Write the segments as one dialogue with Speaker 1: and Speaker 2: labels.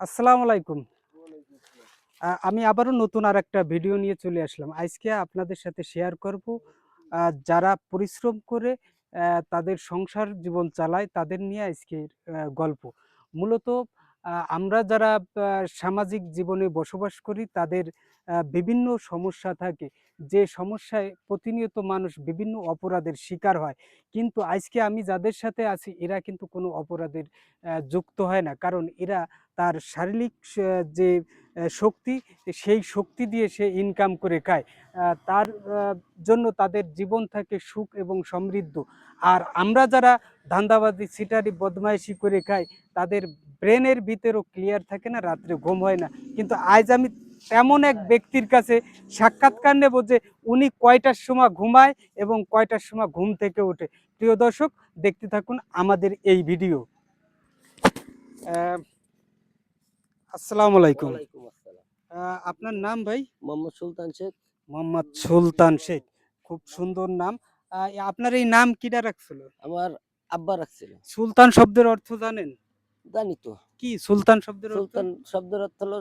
Speaker 1: আসসালামু আলাইকুম। আমি আবারও নতুন আর একটা ভিডিও নিয়ে চলে আসলাম। আজকে আপনাদের সাথে শেয়ার করব যারা পরিশ্রম করে তাদের সংসার জীবন চালায় তাদের নিয়ে আজকের গল্প। মূলত আমরা যারা সামাজিক জীবনে বসবাস করি, তাদের বিভিন্ন সমস্যা থাকে। যে সমস্যায় প্রতিনিয়ত মানুষ বিভিন্ন অপরাধের শিকার হয়। কিন্তু আজকে আমি যাদের সাথে আছি, এরা কিন্তু কোনো অপরাধের যুক্ত হয় না। কারণ এরা তার শারীরিক যে শক্তি, সেই শক্তি দিয়ে সে ইনকাম করে খায়। তার জন্য তাদের জীবন থাকে সুখ এবং সমৃদ্ধ। আর আমরা যারা ধান্দাবাজি সিটারি বদমাইশি করে খাই, তাদের ব্রেনের ভিতরেও ক্লিয়ার থাকে না, রাত্রে ঘুম হয় না। কিন্তু আজ আমি তেমন এক ব্যক্তির কাছে সাক্ষাৎকার নেব যে উনি কয়টার সময় ঘুমায় এবং কয়টার সময় ঘুম থেকে ওঠে। প্রিয় দর্শক, দেখতে থাকুন আমাদের এই ভিডিও আসসালামু আলাইকুম। আপনার নাম ভাই?
Speaker 2: মোহাম্মদ সুলতান শেখ।
Speaker 1: মোহাম্মদ সুলতান শেখ। খুব সুন্দর নাম। আপনার এই নাম কিটা রাখছিল?
Speaker 2: আমার আব্বা রাখছিল।
Speaker 1: সুলতান শব্দের অর্থ জানেন?
Speaker 2: জানি তো।
Speaker 1: কি সুলতান শব্দের
Speaker 2: সুলতান শব্দের অর্থ হলো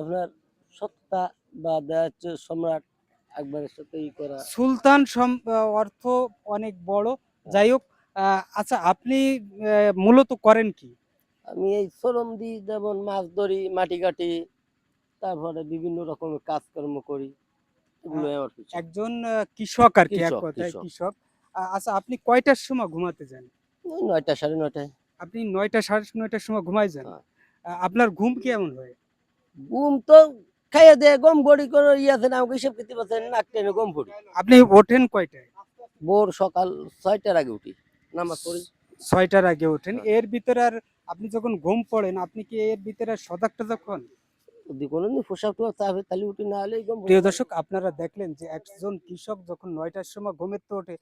Speaker 2: আপনার সত্তা বা দেখা সম্রাট একবারের সাথে ই করা।
Speaker 1: সুলতান অর্থ অনেক বড়। যাই হোক আচ্ছা আপনি মূলত করেন কি?
Speaker 2: আমি এই শ্রম দিই যেমন মাছ ধরি মাটি কাটি তারপরে বিভিন্ন রকমের কাজকর্ম করি এগুলো আমার
Speaker 1: একজন কৃষক আর কি
Speaker 2: কৃষক,
Speaker 1: আচ্ছা আপনি কয়টার সময় ঘুমাতে যান?
Speaker 2: নয়টা সাড়ে নয়টায়।
Speaker 1: আপনি নয়টা সাড়ে নয়টার সময় ঘুমাই যান?
Speaker 2: হ্যাঁ।
Speaker 1: আপনার ঘুম কেমন হয়?
Speaker 2: ঘুম তো খাইয়ে দেয় গম গড়ি করে ইয়ে না আমাকে হিসেব করতে পারছেন নাক টেনে গম পড়ি
Speaker 1: আপনি ওঠেন কয়টায়?
Speaker 2: ভোর সকাল ছয়টার আগে উঠি নামাজ পড়ি।
Speaker 1: ছয়টার আগে ওঠেন।
Speaker 2: হ্যাঁ।
Speaker 1: এর ভিতরে আর আপনি যখন ঘুম পড়েন আপনি কি এর ভিতরে সজাগ টজাগ হন প্রিয় দর্শক আপনারা দেখলেন যে একজন কৃষক যখন নয়টার সময় ঘুমের তো ওঠে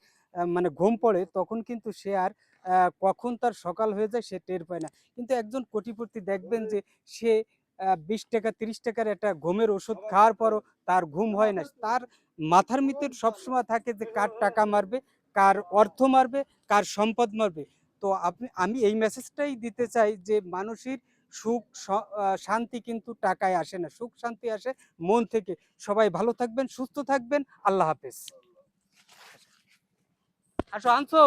Speaker 1: মানে ঘুম পড়ে তখন কিন্তু সে আর কখন তার সকাল হয়ে যায় সে টের পায় না। কিন্তু একজন কোটিপতি দেখবেন যে সে বিশ টাকা তিরিশ টাকার একটা ঘুমের ওষুধ খাওয়ার পরও তার ঘুম হয় না। তার মাথার ভিতর সবসময় থাকে যে কার টাকা মারবে কার অর্থ মারবে কার সম্পদ মারবে। তো আপনি, আমি এই মেসেজটাই দিতে চাই যে মানুষের সুখ শান্তি কিন্তু টাকায় আসে না। সুখ, শান্তি আসে মন থেকে। সবাই ভালো থাকবেন, সুস্থ থাকবেন। আল্লাহ হাফেজ। আসো, আনছো?